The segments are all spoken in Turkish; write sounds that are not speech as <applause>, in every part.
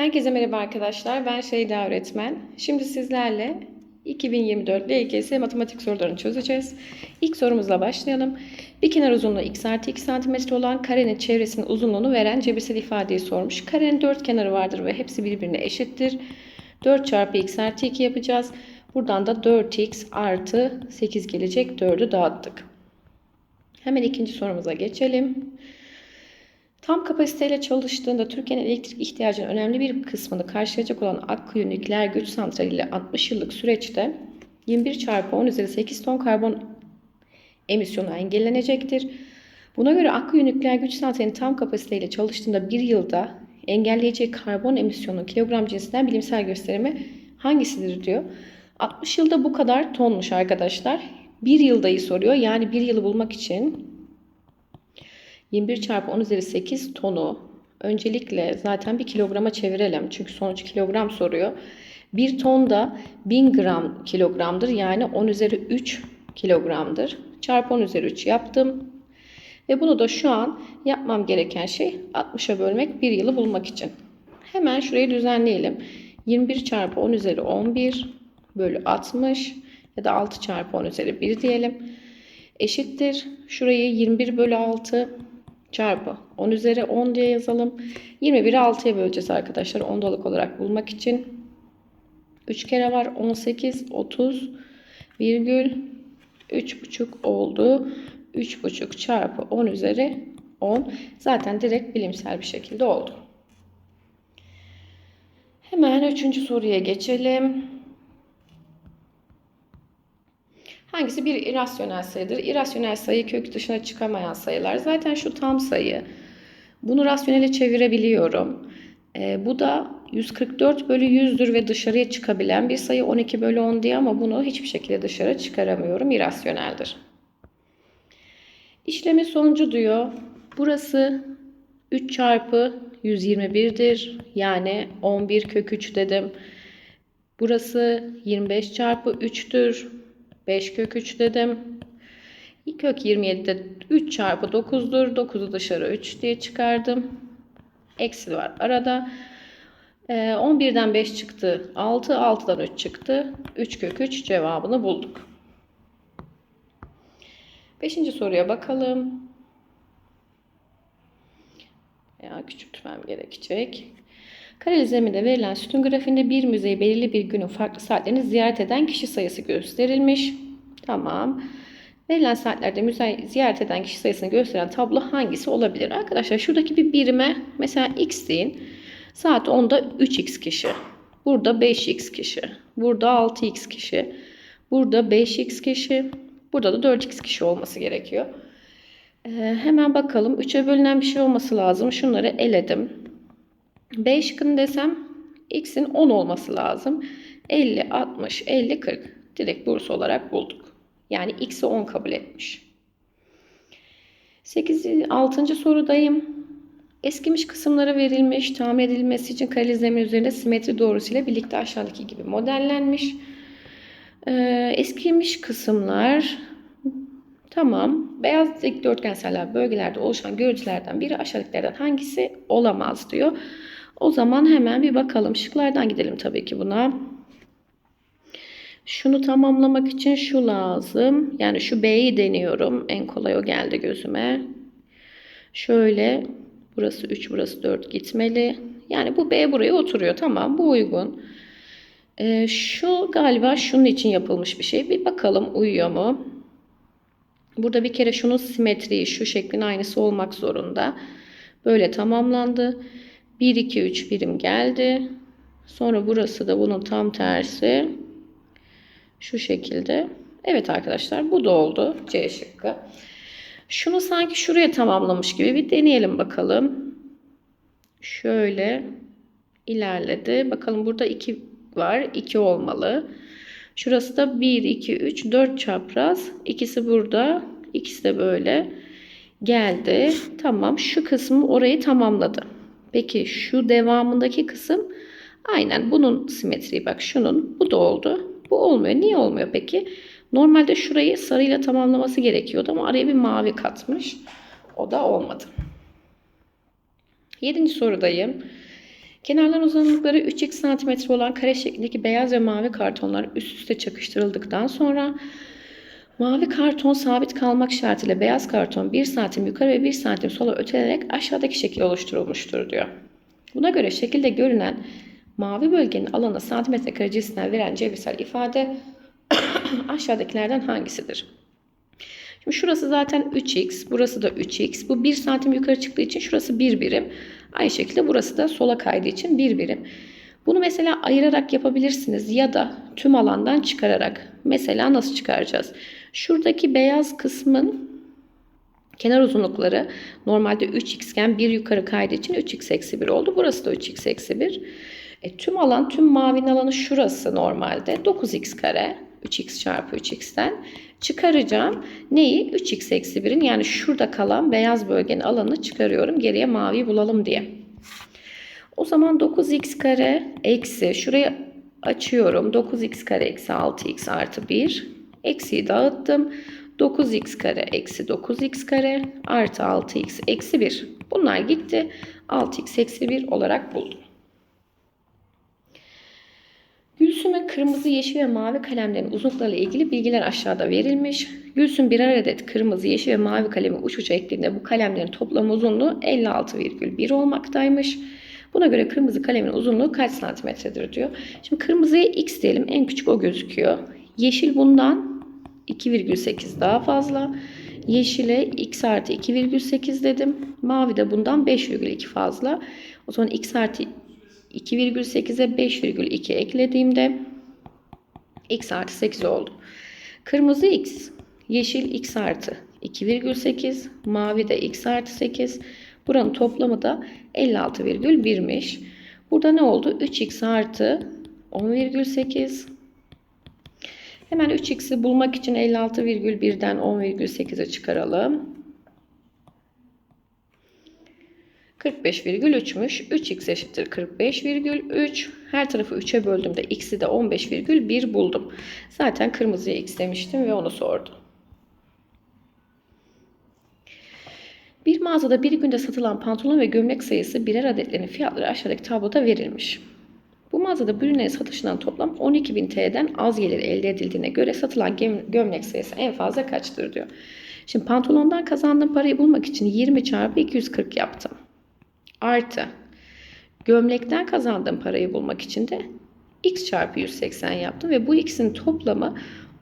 Herkese merhaba arkadaşlar. Ben Şeyda öğretmen. Şimdi sizlerle 2024 LGS matematik sorularını çözeceğiz. İlk sorumuzla başlayalım. Bir kenar uzunluğu x artı 2 cm olan karenin çevresinin uzunluğunu veren cebirsel ifadeyi sormuş. Karenin dört kenarı vardır ve hepsi birbirine eşittir. 4 çarpı x artı 2 yapacağız. Buradan da 4x artı 8 gelecek. 4'ü dağıttık. Hemen ikinci sorumuza geçelim. Tam kapasiteyle çalıştığında Türkiye'nin elektrik ihtiyacının önemli bir kısmını karşılayacak olan Akkuyu Nükleer Güç Santrali ile 60 yıllık süreçte 21 çarpı 10 üzeri 8 ton karbon emisyonu engellenecektir. Buna göre Akkuyu Nükleer Güç Santrali'nin tam kapasiteyle çalıştığında bir yılda engelleyeceği karbon emisyonu kilogram cinsinden bilimsel gösterimi hangisidir diyor. 60 yılda bu kadar tonmuş arkadaşlar. Bir yıldayı soruyor. Yani bir yılı bulmak için 21 çarpı 10 üzeri 8 tonu öncelikle zaten bir kilograma çevirelim. Çünkü sonuç kilogram soruyor. 1 ton da 1000 gram kilogramdır. Yani 10 üzeri 3 kilogramdır. Çarpı 10 üzeri 3 yaptım. Ve bunu da şu an yapmam gereken şey 60'a bölmek bir yılı bulmak için. Hemen şurayı düzenleyelim. 21 çarpı 10 üzeri 11 bölü 60 ya da 6 çarpı 10 üzeri 1 diyelim. Eşittir. Şurayı 21 bölü 6 çarpı 10 üzeri 10 diye yazalım. 21'i 6'ya böleceğiz arkadaşlar. Ondalık olarak bulmak için. 3 kere var. 18, 30 virgül 3,5 oldu. 3,5 çarpı 10 üzeri 10. Zaten direkt bilimsel bir şekilde oldu. Hemen üçüncü soruya geçelim. Hangisi bir irrasyonel sayıdır? İrrasyonel sayı kök dışına çıkamayan sayılar. Zaten şu tam sayı. Bunu rasyonele çevirebiliyorum. E, bu da 144 bölü 100'dür ve dışarıya çıkabilen bir sayı 12 bölü 10 diye ama bunu hiçbir şekilde dışarı çıkaramıyorum. İrrasyoneldir. İşlemin sonucu diyor. Burası 3 çarpı 121'dir. Yani 11 kök 3 dedim. Burası 25 çarpı 3'tür. 5 kök 3 dedim. Kök 27'de 3 çarpı 9'dur. 9'u dışarı 3 diye çıkardım. Eksi var arada. 11'den ee, 5 çıktı. 6. 6'dan 3 çıktı. 3 kök 3 cevabını bulduk. Beşinci soruya bakalım. Ya küçültmem gerekecek. Kareli zeminde verilen sütun grafiğinde bir müzeyi belirli bir günün farklı saatlerini ziyaret eden kişi sayısı gösterilmiş. Tamam. Verilen saatlerde müzeyi ziyaret eden kişi sayısını gösteren tablo hangisi olabilir? Arkadaşlar şuradaki bir birime mesela x deyin. Saat 10'da 3x kişi. Burada 5x kişi. Burada 6x kişi. Burada 5x kişi. Burada da 4x kişi olması gerekiyor. Ee, hemen bakalım. 3'e bölünen bir şey olması lazım. Şunları eledim. B şıkkını desem x'in 10 olması lazım. 50, 60, 50, 40. Direkt burs olarak bulduk. Yani x'i 10 kabul etmiş. 8. 6. sorudayım. Eskimiş kısımlara verilmiş, tamir edilmesi için kareli zemin üzerinde simetri doğrusuyla birlikte aşağıdaki gibi modellenmiş. Ee, eskimiş kısımlar tamam. Beyaz dikdörtgenseller bölgelerde oluşan görüntülerden biri aşağıdakilerden hangisi olamaz diyor. O zaman hemen bir bakalım. Şıklardan gidelim tabii ki buna. Şunu tamamlamak için şu lazım. Yani şu B'yi deniyorum. En kolay o geldi gözüme. Şöyle burası 3 burası 4 gitmeli. Yani bu B buraya oturuyor. Tamam bu uygun. Ee, şu galiba şunun için yapılmış bir şey. Bir bakalım uyuyor mu? Burada bir kere şunun simetriği şu şeklin aynısı olmak zorunda. Böyle tamamlandı. 1, 2, 3 birim geldi. Sonra burası da bunun tam tersi. Şu şekilde. Evet arkadaşlar bu da oldu. C şıkkı. Şunu sanki şuraya tamamlamış gibi bir deneyelim bakalım. Şöyle ilerledi. Bakalım burada 2 var. 2 olmalı. Şurası da 1, 2, 3, 4 çapraz. İkisi burada. İkisi de böyle. Geldi. Tamam. Şu kısmı orayı tamamladı. Peki şu devamındaki kısım aynen bunun simetriği bak şunun bu da oldu. Bu olmuyor. Niye olmuyor peki? Normalde şurayı sarıyla tamamlaması gerekiyordu ama araya bir mavi katmış. O da olmadı. Yedinci sorudayım. Kenarların uzunlukları 3x santimetre olan kare şeklindeki beyaz ve mavi kartonlar üst üste çakıştırıldıktan sonra mavi karton sabit kalmak şartıyla beyaz karton 1 santim yukarı ve 1 santim sola ötelerek aşağıdaki şekil oluşturulmuştur diyor. Buna göre şekilde görünen mavi bölgenin alanı santimetre kare cinsinden veren cebirsel ifade <coughs> aşağıdakilerden hangisidir? Şimdi şurası zaten 3x, burası da 3x. Bu 1 santim yukarı çıktığı için şurası 1 birim. Aynı şekilde burası da sola kaydığı için 1 birim. Bunu mesela ayırarak yapabilirsiniz ya da tüm alandan çıkararak. Mesela nasıl çıkaracağız? Şuradaki beyaz kısmın kenar uzunlukları normalde 3x iken 1 yukarı kaydığı için 3x eksi 1 oldu. Burası da 3x eksi 1. E, tüm alan, tüm mavinin alanı şurası normalde 9x kare. 3x çarpı 3x'ten çıkaracağım. Neyi? 3x eksi 1'in yani şurada kalan beyaz bölgenin alanını çıkarıyorum. Geriye maviyi bulalım diye. O zaman 9x kare eksi şurayı açıyorum. 9x kare eksi 6x artı 1. Eksiyi dağıttım. 9x kare eksi 9x kare artı 6x eksi 1. Bunlar gitti. 6x eksi 1 olarak buldum. Gülsüm'ün kırmızı, yeşil ve mavi kalemlerin uzunluklarıyla ilgili bilgiler aşağıda verilmiş. Gülsüm birer adet kırmızı, yeşil ve mavi kalemi uç uça eklediğinde bu kalemlerin toplam uzunluğu 56,1 olmaktaymış. Buna göre kırmızı kalemin uzunluğu kaç santimetredir diyor. Şimdi kırmızıya x diyelim en küçük o gözüküyor. Yeşil bundan 2,8 daha fazla. Yeşile x artı 2,8 dedim. Mavi de bundan 5,2 fazla. O zaman x artı 2,8'e 5,2 eklediğimde x artı 8 oldu. Kırmızı x, yeşil x artı 2,8, mavi de x artı 8. Buranın toplamı da 56,1'miş. Burada ne oldu? 3x artı 10,8. Hemen 3x'i bulmak için 56,1'den 10,8'e çıkaralım. 45,3'müş. 3x eşittir 45,3. Her tarafı 3'e böldüğümde x'i de 15,1 buldum. Zaten kırmızıya x demiştim ve onu sordu. Bir mağazada bir günde satılan pantolon ve gömlek sayısı birer adetlerin fiyatları aşağıdaki tabloda verilmiş. Bu mağazada bu ürünlerin satışından toplam 12.000 TL'den az gelir elde edildiğine göre satılan gömlek sayısı en fazla kaçtır diyor. Şimdi pantolondan kazandığım parayı bulmak için 20 çarpı 240 yaptım. Artı gömlekten kazandığım parayı bulmak için de x çarpı 180 yaptım ve bu x'in toplamı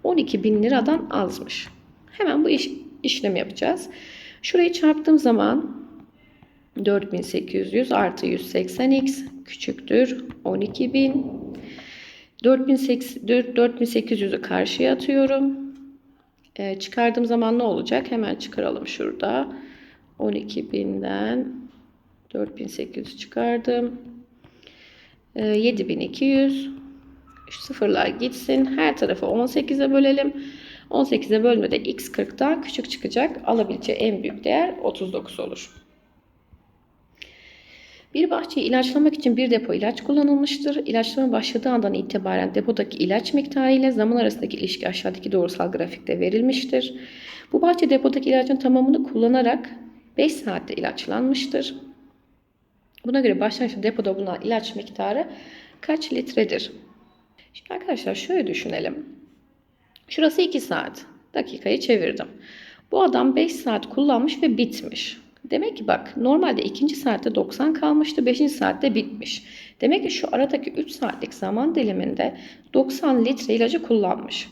12 bin liradan azmış. Hemen bu iş, işlemi yapacağız. Şurayı çarptığım zaman 4800 artı 180x küçüktür 12000. 4800'ü karşıya atıyorum. Ee, çıkardığım zaman ne olacak? Hemen çıkaralım şurada. 12.000'den 4800 çıkardım. Ee, 7200. Şu sıfırlar gitsin. Her tarafı 18'e bölelim. 18'e bölmede x 40'tan küçük çıkacak. Alabileceği en büyük değer 39 olur. Bir bahçeyi ilaçlamak için bir depo ilaç kullanılmıştır. İlaçlama başladığı andan itibaren depodaki ilaç miktarı ile zaman arasındaki ilişki aşağıdaki doğrusal grafikte verilmiştir. Bu bahçe depodaki ilacın tamamını kullanarak 5 saatte ilaçlanmıştır. Buna göre başlangıçta depoda bulunan ilaç miktarı kaç litredir? Şimdi arkadaşlar şöyle düşünelim. Şurası 2 saat. Dakikayı çevirdim. Bu adam 5 saat kullanmış ve bitmiş. Demek ki bak normalde ikinci saatte 90 kalmıştı. Beşinci saatte bitmiş. Demek ki şu aradaki 3 saatlik zaman diliminde 90 litre ilacı kullanmış.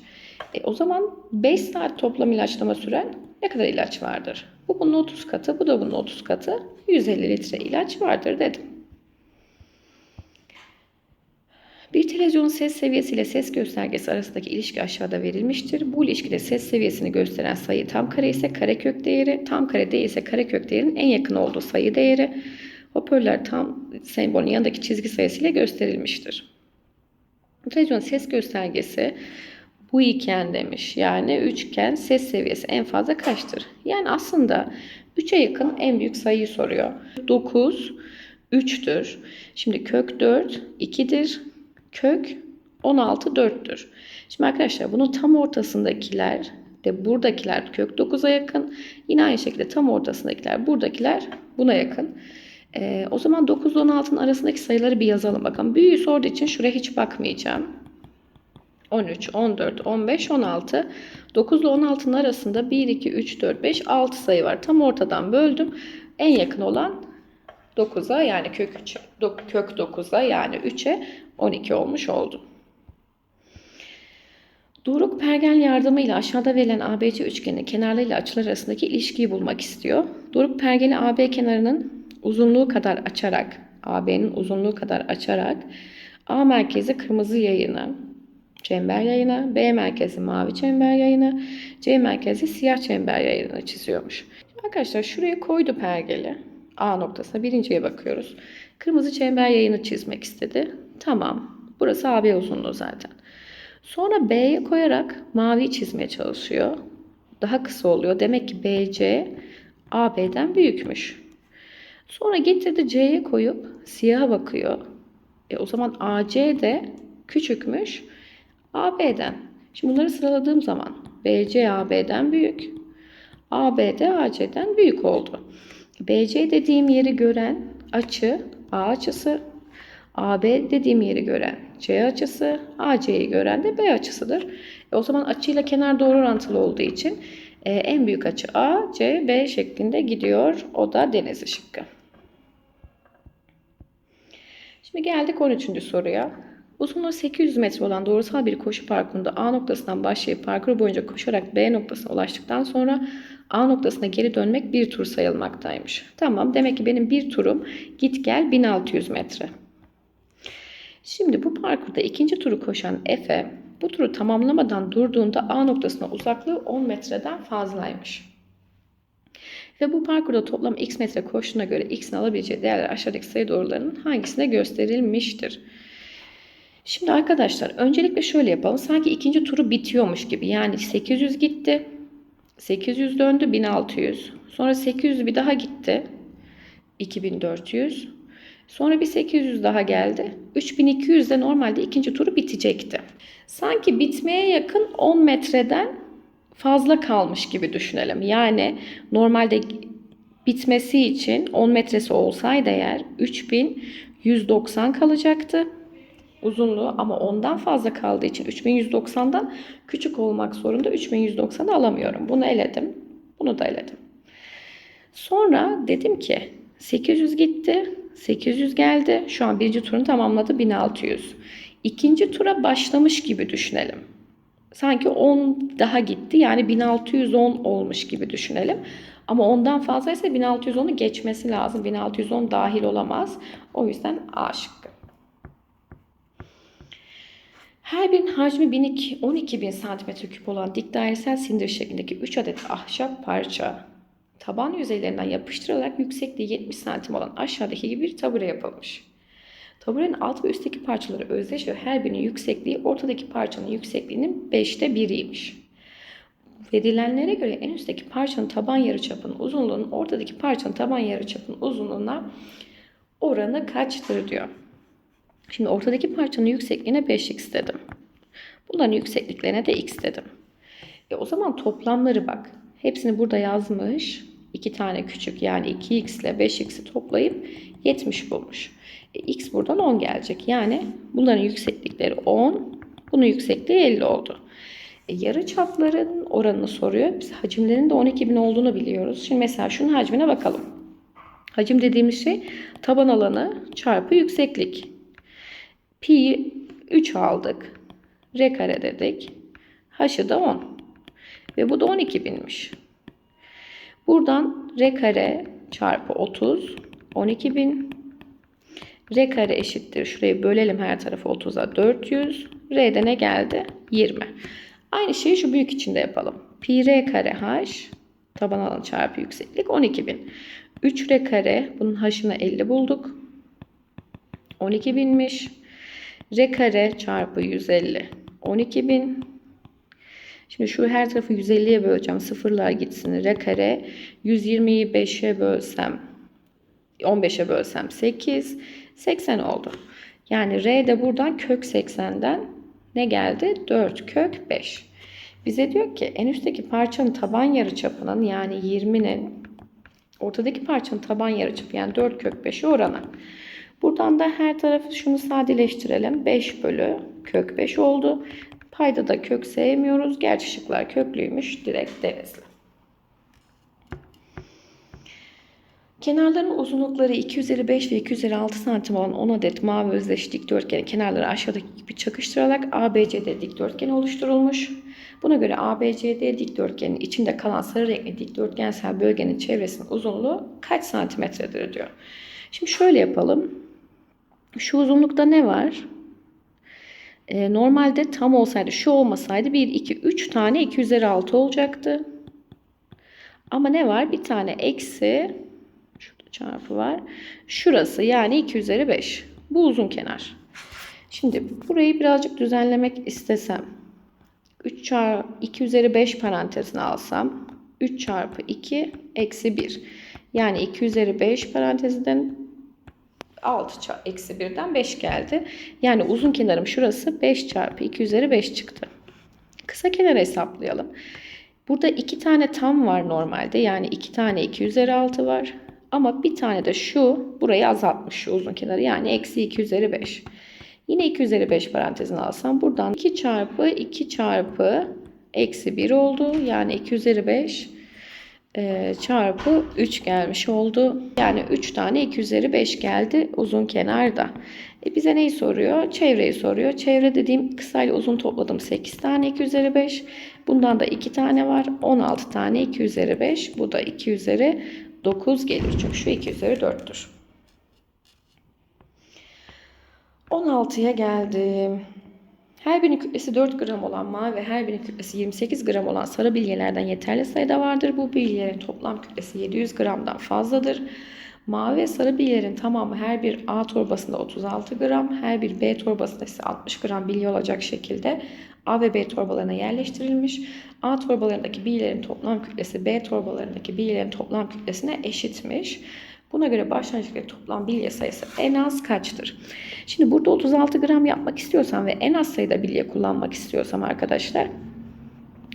E, o zaman 5 saat toplam ilaçlama süren ne kadar ilaç vardır? Bu bunun 30 katı, bu da bunun 30 katı. 150 litre ilaç vardır dedim. Bir televizyonun ses seviyesi ile ses göstergesi arasındaki ilişki aşağıda verilmiştir. Bu ilişkide ses seviyesini gösteren sayı tam kare ise karekök değeri, tam kare değilse karekök değerinin en yakın olduğu sayı değeri. Hoparlör tam sembolün yanındaki çizgi sayısıyla gösterilmiştir. Bu televizyonun ses göstergesi bu iken demiş. Yani 3 iken ses seviyesi en fazla kaçtır? Yani aslında 3'e yakın en büyük sayıyı soruyor. 9 3'tür. Şimdi kök 4 2'dir kök 16 4'tür. Şimdi arkadaşlar bunun tam ortasındakiler de buradakiler kök 9'a yakın. Yine aynı şekilde tam ortasındakiler buradakiler buna yakın. Ee, o zaman 9 ile 16'nın arasındaki sayıları bir yazalım bakalım. Büyüğü sorduğu için şuraya hiç bakmayacağım. 13, 14, 15, 16. 9 ile 16'nın arasında 1, 2, 3, 4, 5, 6 sayı var. Tam ortadan böldüm. En yakın olan 9'a yani kök 3, kök 9'a yani 3'e 12 olmuş oldu. Doruk pergel yardımıyla aşağıda verilen ABC üçgenin kenarlarıyla açılar arasındaki ilişkiyi bulmak istiyor. Doruk pergeli AB kenarının uzunluğu kadar açarak, AB'nin uzunluğu kadar açarak A merkezi kırmızı yayını, çember yayını, B merkezi mavi çember yayını, C merkezi siyah çember yayını çiziyormuş. Arkadaşlar şuraya koydu pergeli. A noktasına birinciye bakıyoruz. Kırmızı çember yayını çizmek istedi. Tamam. Burası AB uzunluğu zaten. Sonra B'ye koyarak mavi çizmeye çalışıyor. Daha kısa oluyor. Demek ki BC AB'den büyükmüş. Sonra getirdi C'ye koyup siyaha bakıyor. E o zaman AC de küçükmüş AB'den. Şimdi bunları sıraladığım zaman BC AB'den büyük. AB de AC'den büyük oldu. BC dediğim yeri gören açı A açısı. AB dediğim yeri gören C açısı. AC'yi gören de B açısıdır. E o zaman açıyla kenar doğru orantılı olduğu için e, en büyük açı A, C, B şeklinde gidiyor. O da deniz şıkkı. Şimdi geldik 13. soruya. Uzunluğu 800 metre olan doğrusal bir koşu parkurunda A noktasından başlayıp parkur boyunca koşarak B noktasına ulaştıktan sonra A noktasına geri dönmek bir tur sayılmaktaymış. Tamam demek ki benim bir turum git gel 1600 metre. Şimdi bu parkurda ikinci turu koşan Efe bu turu tamamlamadan durduğunda A noktasına uzaklığı 10 metreden fazlaymış. Ve bu parkurda toplam x metre koştuğuna göre x'in alabileceği değerler aşağıdaki sayı doğrularının hangisine gösterilmiştir? Şimdi arkadaşlar öncelikle şöyle yapalım. Sanki ikinci turu bitiyormuş gibi. Yani 800 gitti. 800 döndü 1600. Sonra 800 bir daha gitti. 2400. Sonra bir 800 daha geldi. 3200 de normalde ikinci turu bitecekti. Sanki bitmeye yakın 10 metreden fazla kalmış gibi düşünelim. Yani normalde bitmesi için 10 metresi olsaydı eğer 3190 kalacaktı uzunluğu ama ondan fazla kaldığı için 3190'dan küçük olmak zorunda 3190'ı alamıyorum. Bunu eledim. Bunu da eledim. Sonra dedim ki 800 gitti. 800 geldi. Şu an birinci turunu tamamladı 1600. İkinci tura başlamış gibi düşünelim. Sanki 10 daha gitti. Yani 1610 olmuş gibi düşünelim. Ama ondan fazlaysa 1610'u geçmesi lazım. 1610 dahil olamaz. O yüzden A şıkkı. Her birinin hacmi 12.000 cm3 olan dik dairesel sindir şeklindeki 3 adet ahşap parça taban yüzeylerinden yapıştırılarak yüksekliği 70 cm olan aşağıdaki gibi bir tabure yapılmış. Taburenin alt ve üstteki parçaları özdeş ve her birinin yüksekliği ortadaki parçanın yüksekliğinin 5'te 1'iymiş. Verilenlere göre en üstteki parçanın taban yarıçapının uzunluğunun ortadaki parçanın taban yarıçapının uzunluğuna oranı kaçtır diyor. Şimdi ortadaki parçanın yüksekliğine 5x dedim. Bunların yüksekliklerine de x dedim. E o zaman toplamları bak. Hepsini burada yazmış. 2 tane küçük yani 2x ile 5x'i toplayıp 70 bulmuş. E, x buradan 10 gelecek. Yani bunların yükseklikleri 10. Bunun yüksekliği 50 oldu. E, yarı çapların oranını soruyor. Biz hacimlerin de 12.000 olduğunu biliyoruz. Şimdi mesela şunun hacmine bakalım. Hacim dediğimiz şey taban alanı çarpı yükseklik. Pi 3 aldık. R kare dedik. H'ı da 10. Ve bu da 12 binmiş. Buradan R kare çarpı 30 12 bin. R kare eşittir. Şurayı bölelim her tarafı 30'a 400. R'de ne geldi? 20. Aynı şeyi şu büyük içinde yapalım. Pi R kare H taban alanı çarpı yükseklik 12 bin. 3 R kare bunun H'ını 50 bulduk. 12 binmiş. R kare çarpı 150 12 bin. Şimdi şu her tarafı 150'ye böleceğim. Sıfırlar gitsin. R kare 120'yi 5'e bölsem 15'e bölsem 8. 80 oldu. Yani R de buradan kök 80'den ne geldi? 4 kök 5. Bize diyor ki en üstteki parçanın taban yarıçapının yani 20'nin Ortadaki parçanın taban yarıçapı yani 4 kök 5'i oranı. Buradan da her tarafı şunu sadeleştirelim. 5 bölü kök 5 oldu. Payda da kök sevmiyoruz. Gerçi şıklar köklüymüş. Direkt denizli. Kenarların uzunlukları 2 üzeri 5 ve 2 üzeri 6 santim olan 10 adet mavi özdeş dikdörtgenin kenarları aşağıdaki gibi çakıştırılarak ABCD dikdörtgeni oluşturulmuş. Buna göre ABCD dikdörtgenin içinde kalan sarı renkli dikdörtgensel bölgenin çevresinin uzunluğu kaç santimetredir diyor. Şimdi şöyle yapalım. Şu uzunlukta ne var? Ee, normalde tam olsaydı şu olmasaydı 1, 2, 3 tane 2 üzeri 6 olacaktı. Ama ne var? Bir tane eksi şurada çarpı var. Şurası yani 2 üzeri 5. Bu uzun kenar. Şimdi burayı birazcık düzenlemek istesem 3 çarpı 2 üzeri 5 parantezine alsam 3 çarpı 2 eksi 1. Yani 2 üzeri 5 parantezinden 6 çarpı eksi 1'den 5 geldi. Yani uzun kenarım şurası 5 çarpı 2 üzeri 5 çıktı. Kısa kenarı hesaplayalım. Burada 2 tane tam var normalde. Yani 2 tane 2 üzeri 6 var. Ama bir tane de şu burayı azaltmış şu uzun kenarı. Yani eksi 2 üzeri 5. Yine 2 üzeri 5 parantezine alsam buradan 2 çarpı 2 çarpı eksi 1 oldu. Yani 2 üzeri 5 e, çarpı 3 gelmiş oldu. Yani 3 tane 2 üzeri 5 geldi uzun kenarda. E bize neyi soruyor? Çevreyi soruyor. Çevre dediğim kısayla uzun topladım 8 tane 2 üzeri 5. Bundan da 2 tane var. 16 tane 2 üzeri 5. Bu da 2 üzeri 9 gelir. Çünkü şu 2 üzeri 4'tür. 16'ya geldim. Her birinin kütlesi 4 gram olan mavi ve her birinin kütlesi 28 gram olan sarı bilyelerden yeterli sayıda vardır. Bu bilyelerin toplam kütlesi 700 gramdan fazladır. Mavi ve sarı bilyelerin tamamı her bir A torbasında 36 gram, her bir B torbasında ise 60 gram bilye olacak şekilde A ve B torbalarına yerleştirilmiş. A torbalarındaki bilyelerin toplam kütlesi B torbalarındaki bilyelerin toplam kütlesine eşitmiş. Buna göre başlangıçtaki toplam bilye sayısı en az kaçtır? Şimdi burada 36 gram yapmak istiyorsam ve en az sayıda bilye kullanmak istiyorsam arkadaşlar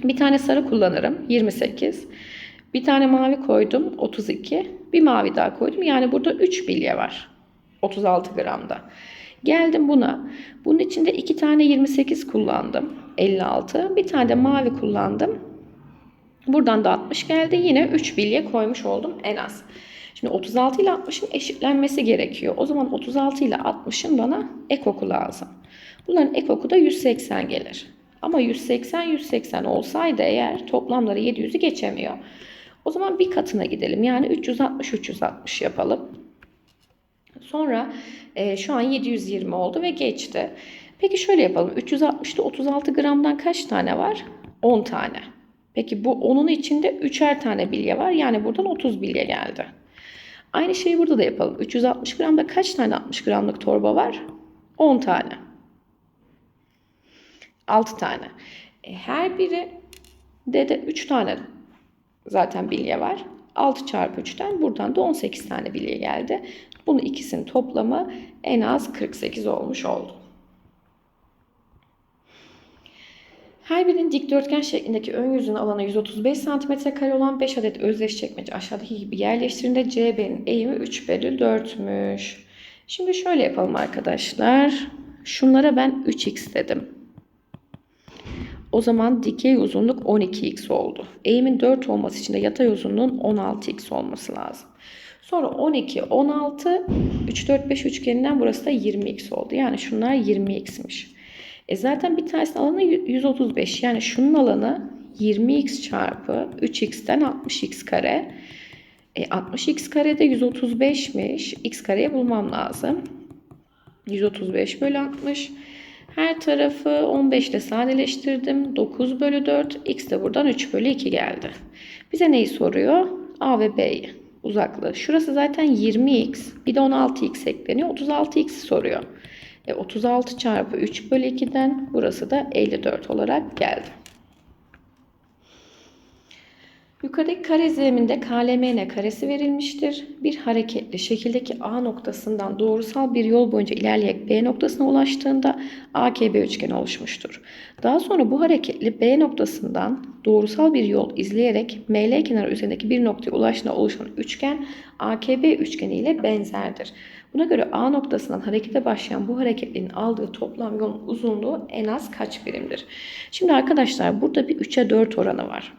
bir tane sarı kullanırım 28. Bir tane mavi koydum 32. Bir mavi daha koydum. Yani burada 3 bilye var. 36 gramda. Geldim buna. Bunun içinde 2 tane 28 kullandım. 56. Bir tane de mavi kullandım. Buradan da 60 geldi. Yine 3 bilye koymuş oldum en az. Şimdi 36 ile 60'ın eşitlenmesi gerekiyor. O zaman 36 ile 60'ın bana ekoku lazım. Bunların ekoku da 180 gelir. Ama 180 180 olsaydı eğer toplamları 700'ü geçemiyor. O zaman bir katına gidelim. Yani 360 360 yapalım. Sonra e, şu an 720 oldu ve geçti. Peki şöyle yapalım. 360'da 36 gramdan kaç tane var? 10 tane. Peki bu onun içinde 3'er tane bilye var. Yani buradan 30 bilye geldi. Aynı şeyi burada da yapalım. 360 gramda kaç tane 60 gramlık torba var? 10 tane. 6 tane. E, her biri de de 3 tane zaten bilye var. 6 çarpı 3'ten buradan da 18 tane bilye geldi. Bunu ikisinin toplamı en az 48 olmuş oldu. Her birinin dikdörtgen şeklindeki ön yüzünün alanı 135 cm kare olan 5 adet özdeş çekmece aşağıdaki gibi yerleştirildiğinde CB'nin eğimi 3 bölü 4'müş. Şimdi şöyle yapalım arkadaşlar. Şunlara ben 3x dedim. O zaman dikey uzunluk 12x oldu. Eğimin 4 olması için de yatay uzunluğun 16x olması lazım. Sonra 12, 16, 3, 4, 5 üçgeninden burası da 20x oldu. Yani şunlar 20x'miş. E zaten bir tanesinin alanı 135. Yani şunun alanı 20x çarpı 3x'ten 60x kare. E 60x kare de 135'miş. x kareye bulmam lazım. 135 bölü 60. Her tarafı 15 ile sadeleştirdim. 9 bölü 4. X de buradan 3 bölü 2 geldi. Bize neyi soruyor? A ve B'yi. Uzaklığı. Şurası zaten 20x. Bir de 16x ekleniyor. 36x soruyor. E, 36 çarpı 3 bölü 2'den burası da 54 olarak geldi. Yukarıdaki kare zemininde KLMN karesi verilmiştir. Bir hareketli şekildeki A noktasından doğrusal bir yol boyunca ilerleyerek B noktasına ulaştığında AKB üçgeni oluşmuştur. Daha sonra bu hareketli B noktasından doğrusal bir yol izleyerek ML kenarı üzerindeki bir noktaya ulaştığında oluşan üçgen AKB üçgeni ile benzerdir. Buna göre A noktasından harekete başlayan bu hareketlinin aldığı toplam yolun uzunluğu en az kaç birimdir? Şimdi arkadaşlar burada bir 3'e 4 oranı var.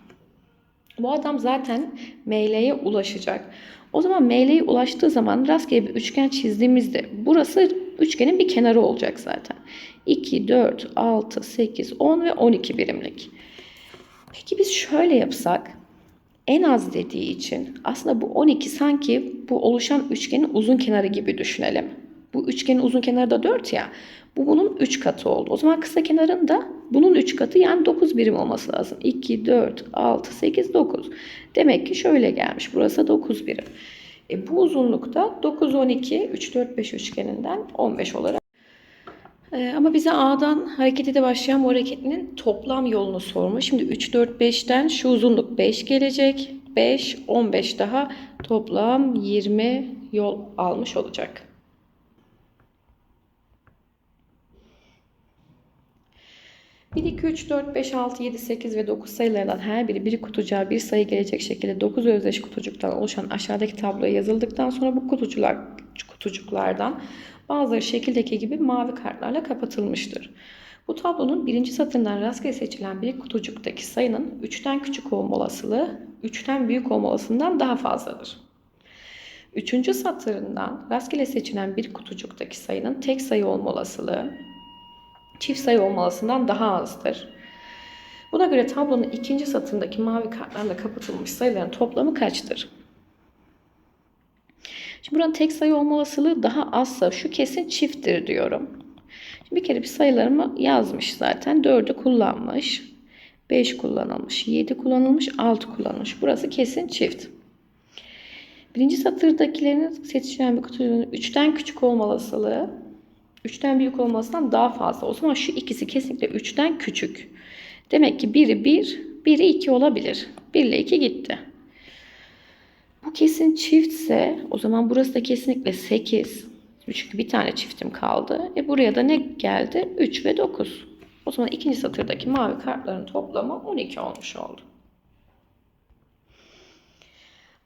Bu adam zaten ML'ye ulaşacak. O zaman ML'ye ulaştığı zaman rastgele bir üçgen çizdiğimizde burası üçgenin bir kenarı olacak zaten. 2, 4, 6, 8, 10 ve 12 birimlik. Peki biz şöyle yapsak en az dediği için aslında bu 12 sanki bu oluşan üçgenin uzun kenarı gibi düşünelim. Bu üçgenin uzun kenarı da 4 ya. Bu bunun 3 katı oldu. O zaman kısa kenarın da bunun 3 katı yani 9 birim olması lazım. 2, 4, 6, 8, 9. Demek ki şöyle gelmiş. Burası 9 birim. E bu uzunlukta 9, 12, 3, 4, 5 üçgeninden 15 olarak. E, ama bize A'dan harekete başlayan bu hareketinin toplam yolunu sormuş. Şimdi 3, 4, 5'ten şu uzunluk 5 gelecek. 5, 15 daha toplam 20 yol almış olacak. Bir, 2, 3, 4, 5, 6, 7, 8 ve 9 sayılarından her biri bir kutucuğa bir sayı gelecek şekilde 9 özdeş kutucuktan oluşan aşağıdaki tabloya yazıldıktan sonra bu kutucular, kutucuklardan bazıları şekildeki gibi mavi kartlarla kapatılmıştır. Bu tablonun birinci satırından rastgele seçilen bir kutucuktaki sayının 3'ten küçük olma olasılığı 3'ten büyük olma olasılığından daha fazladır. Üçüncü satırından rastgele seçilen bir kutucuktaki sayının tek sayı olma olasılığı çift sayı olmalısından daha azdır. Buna göre tablonun ikinci satırındaki mavi kartlarla kapatılmış sayıların toplamı kaçtır? Şimdi buranın tek sayı olma olasılığı daha azsa şu kesin çifttir diyorum. Şimdi bir kere bir sayılarımı yazmış zaten. 4'ü kullanmış. 5 kullanılmış. 7 kullanılmış. 6 kullanılmış. Burası kesin çift. Birinci satırdakilerin seçilen bir kutunun 3'ten küçük olma olasılığı 3'ten büyük olmasından daha fazla. O zaman şu ikisi kesinlikle 3'ten küçük. Demek ki biri 1, biri 2 olabilir. 1 ile 2 gitti. Bu kesin çiftse o zaman burası da kesinlikle 8. Çünkü bir tane çiftim kaldı. E buraya da ne geldi? 3 ve 9. O zaman ikinci satırdaki mavi kartların toplamı 12 olmuş oldu.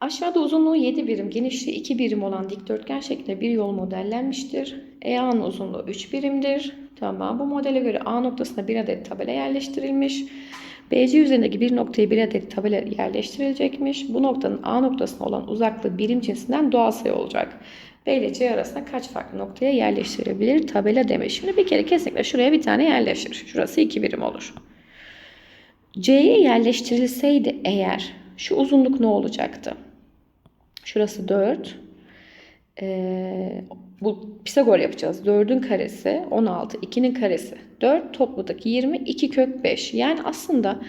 Aşağıda uzunluğu 7 birim, genişliği 2 birim olan dikdörtgen şeklinde bir yol modellenmiştir. EA'nın uzunluğu 3 birimdir. Tamam. Bu modele göre A noktasına bir adet tabela yerleştirilmiş. BC üzerindeki bir noktaya bir adet tabela yerleştirilecekmiş. Bu noktanın A noktasına olan uzaklığı birim cinsinden doğal sayı olacak. B ile C arasında kaç farklı noktaya yerleştirilebilir tabela demiş. Şimdi bir kere kesinlikle şuraya bir tane yerleştir. Şurası 2 birim olur. C'ye yerleştirilseydi eğer şu uzunluk ne olacaktı? Şurası 4. Ee, bu Pisagor yapacağız. 4'ün karesi 16, 2'nin karesi 4, topludaki 20, 2 kök 5. Yani aslında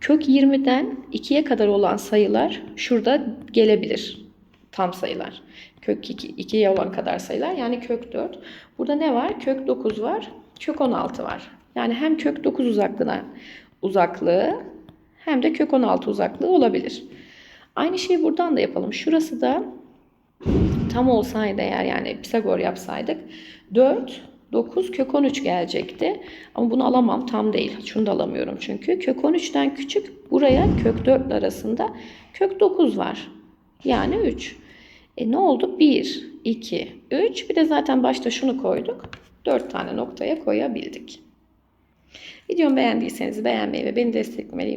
kök 20'den 2'ye kadar olan sayılar şurada gelebilir. Tam sayılar. Kök 2, 2'ye olan kadar sayılar yani kök 4. Burada ne var? Kök 9 var. Kök 16 var. Yani hem kök 9 uzaklığına uzaklığı hem de kök 16 uzaklığı olabilir. Aynı şeyi buradan da yapalım. Şurası da tam olsaydı eğer yani Pisagor yapsaydık 4, 9, kök 13 gelecekti. Ama bunu alamam tam değil. Şunu da alamıyorum çünkü. Kök 13'ten küçük buraya kök 4 arasında kök 9 var. Yani 3. E ne oldu? 1, 2, 3. Bir de zaten başta şunu koyduk. 4 tane noktaya koyabildik. Videomu beğendiyseniz beğenmeyi ve beni desteklemeyi